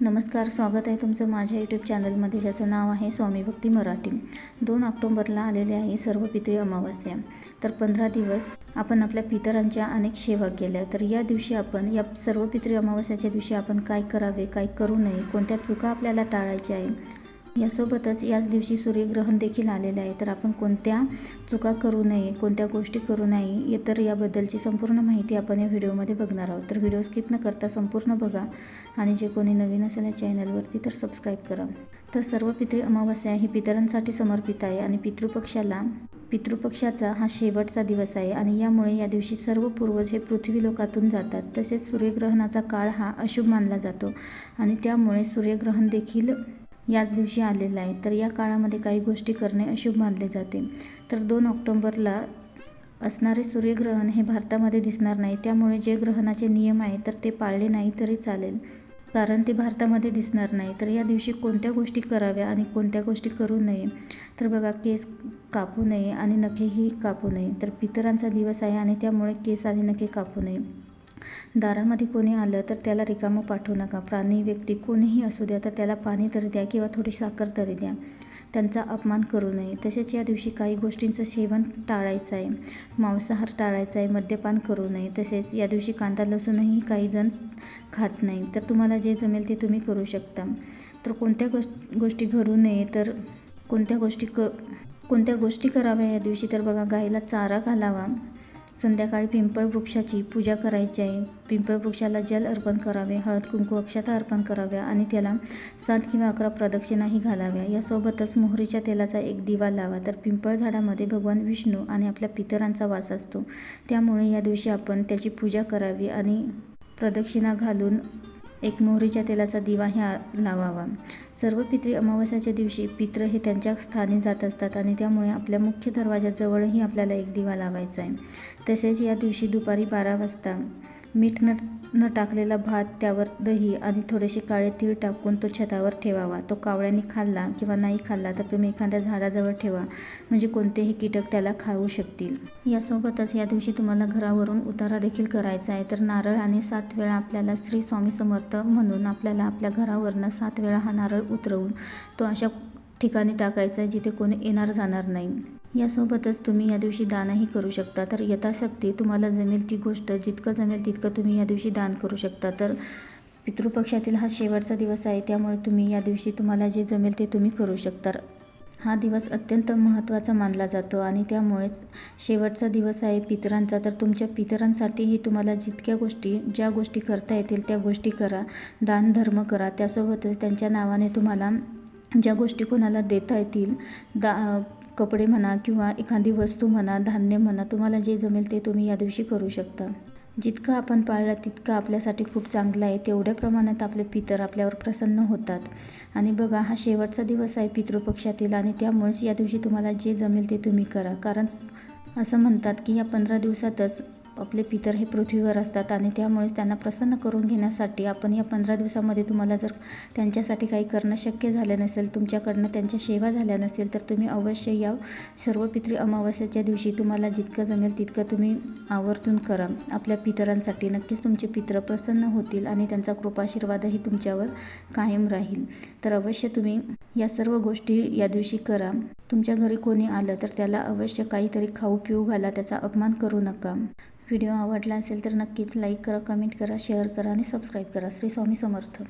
नमस्कार स्वागत आहे तुमचं माझ्या यूट्यूब चॅनलमध्ये ज्याचं नाव आहे स्वामी भक्ती मराठी. दोन ऑक्टोंबरला आलेले आहे सर्व पितळी अमावस्या. तर पंधरा दिवस आपण आपल्या पितरांच्या अनेक सेवा केल्या. तर या दिवशी आपण या सर्व पितृ अमावस्याच्या दिवशी आपण काय करावे काय करू नये कोणत्या चुका आपल्याला टाळायच्या आहे यासोबतच याच दिवशी सूर्यग्रहण देखील आलेलं आहे. तर आपण कोणत्या चुका करू नये कोणत्या गोष्टी करू नये तर याबद्दलची संपूर्ण माहिती आपण या व्हिडिओमध्ये बघणार आहोत. तर व्हिडिओ स्किप न करता संपूर्ण बघा आणि जे कोणी नवीन असेल या चॅनलवरती तर सबस्क्राईब करा. तर सर्व पितृ अमावस्या ही पितरांसाठी समर्पित आहे आणि पितृपक्षाला पितृपक्षाचा हा शेवटचा दिवस आहे आणि यामुळे या दिवशी सर्व पूर्वज हे पृथ्वी लोकातून जातात. तसेच सूर्यग्रहणाचा काळ हा अशुभ मानला जातो आणि त्यामुळे सूर्यग्रहण देखील याच दिवशी आलेला आहे. तर या काळामध्ये काही गोष्टी करणे अशुभ मानले जाते. तर दोन ऑक्टोंबरला असणारे सूर्यग्रहण हे भारतामध्ये दिसणार नाही. त्यामुळे जे ग्रहणाचे नियम आहे तर ते पाळले नाही तरी चालेल. कारण ते भारतामध्ये दिसणार नाही. तर या दिवशी कोणत्या गोष्टी कराव्या आणि कोणत्या गोष्टी करू नये? तर बघा केस कापू नये आणि नखेही कापू नये. तर पितरांचा दिवस आहे आणि त्यामुळे केस आणि नखे कापू नये. दारामध्ये कोणी आलं तर त्याला रिकामं पाठवू नका. प्राणी व्यक्ती कोणीही असू द्या तर त्याला पाणी तरी द्या किंवा थोडी साखर तरी द्या. त्यांचा अपमान करू नये. तसेच या दिवशी काही गोष्टींचं सेवन टाळायचं आहे. मांसाहार टाळायचा आहे. मद्यपान करू नये. तसेच या दिवशी कांदा लसूणही काही जण खात नाही. तर तुम्हाला जे जमेल ते तुम्ही करू शकता. तर कोणत्या गोष् गोष्टी घडू नये तर कोणत्या गोष्टी क कोणत्या गोष्टी कराव्या या दिवशी? तर बघा गाईला चारा घालावा. संध्याकाळी पिंपळ वृक्षाची पूजा करायची आहे. पिंपळ वृक्षाला जल अर्पण करावे हळद कुंकू अक्षता अर्पण कराव्या आणि त्याला सात किंवा अकरा प्रदक्षिणाही घालाव्या. यासोबतच मोहरीच्या तेलाचा एक दिवा लावा. तर पिंपळ झाडामध्ये भगवान विष्णू आणि आपल्या पितरांचा वास असतो. त्यामुळे या दिवशी आपण त्याची पूजा करावी आणि प्रदक्षिणा घालून एक मोहरीच्या तेलाचा दिवा ह्या लावावा. सर्व पितृ अमावस्याच्या दिवशी पित्र हे त्यांच्या स्थानी जात असतात आणि त्यामुळे आपल्या मुख्य दरवाजाजवळही आपल्याला एक दिवा लावायचा आहे. तसेच या दिवशी दुपारी बारा वाजता मीठ न न टाकलेला भात त्यावर दही आणि थोडेसे काळे तीळ टाकून तो छतावर ठेवावा. तो कावळ्याने खाल्ला किंवा नाही खाल्ला तर तुम्ही एखाद्या झाडाजवळ ठेवा. म्हणजे कोणतेही कीटक त्याला खाऊ शकतील. यासोबतच या दिवशी तुम्हाला घरावरून उतारा देखील करायचा आहे. तर नारळ आणि सात वेळा आपल्याला श्री स्वामी समर्थ म्हणून आपल्याला आपल्या घरावरनं सात वेळा हा नारळ उतरवून तो अशा ठिकाणी टाकायचा आहे जिथे कोणी येणार जाणार नाही. यासोबतच तुम्ही या दिवशी दानही करू शकता. तर यथाशक्ती तुम्हाला जमेल ती गोष्ट. जितकं जमेल तितकं तुम्ही या दिवशी दान करू शकता. तर पितृपक्षातील हा शेवटचा दिवस आहे. त्यामुळे तुम्ही या दिवशी तुम्हाला जे जमेल ते तुम्ही करू शकता. हा दिवस अत्यंत महत्त्वाचा मानला जातो आणि त्यामुळेच शेवटचा दिवस आहे पितरांचा. तर तुमच्या पितरांसाठीही तुम्हाला जितक्या गोष्टी ज्या गोष्टी करता येतील त्या गोष्टी करा. दान धर्म करा. त्यासोबतच त्यांच्या नावाने तुम्हाला ज्या गोष्टी कोणाला देता येतील दा कपडे म्हणा किंवा एखादी वस्तू म्हणा धान्य म्हणा तुम्हाला जे जमेल ते तुम्ही या दिवशी करू शकता. जितकं आपण पाळलं तितकं आपल्यासाठी खूप चांगलं आहे. तेवढ्या प्रमाणात आपले पितर आपल्यावर प्रसन्न होतात. आणि बघा हा शेवटचा दिवस आहे पितृपक्षातील आणि त्यामुळेच या दिवशी तुम्हाला जे जमेल ते तुम्ही करा. कारण असं म्हणतात की या पंधरा दिवसातच आपले पितर हे पृथ्वीवर असतात आणि त्यामुळेच त्यांना प्रसन्न करून घेण्यासाठी आपण या पंधरा दिवसामध्ये तुम्हाला जर त्यांच्यासाठी काही करणं शक्य झालं नसेल तुमच्याकडनं त्यांच्या सेवा झाल्या नसेल तर तुम्ही अवश्य या सर्व पितृ अमावस्याच्या दिवशी तुम्हाला जितकं जमेल तितकं तुम्ही आवर्जून करा. आपल्या पितरांसाठी नक्कीच तुमचे पितर प्रसन्न होतील आणि त्यांचा कृपाशीर्वादही तुमच्यावर कायम राहील. तर अवश्य तुम्ही या सर्व गोष्टी या दिवशी करा. तुमच्या घरी कोणी आलं तर त्याला अवश्य काहीतरी खाऊ पिऊ घाला त्याचा अपमान करू नका. व्हिडिओ आवडला असेल तर नक्कीच लाईक करा कमेंट करा शेअर करा आणि सबस्क्राईब करा. श्री स्वामी समर्थ.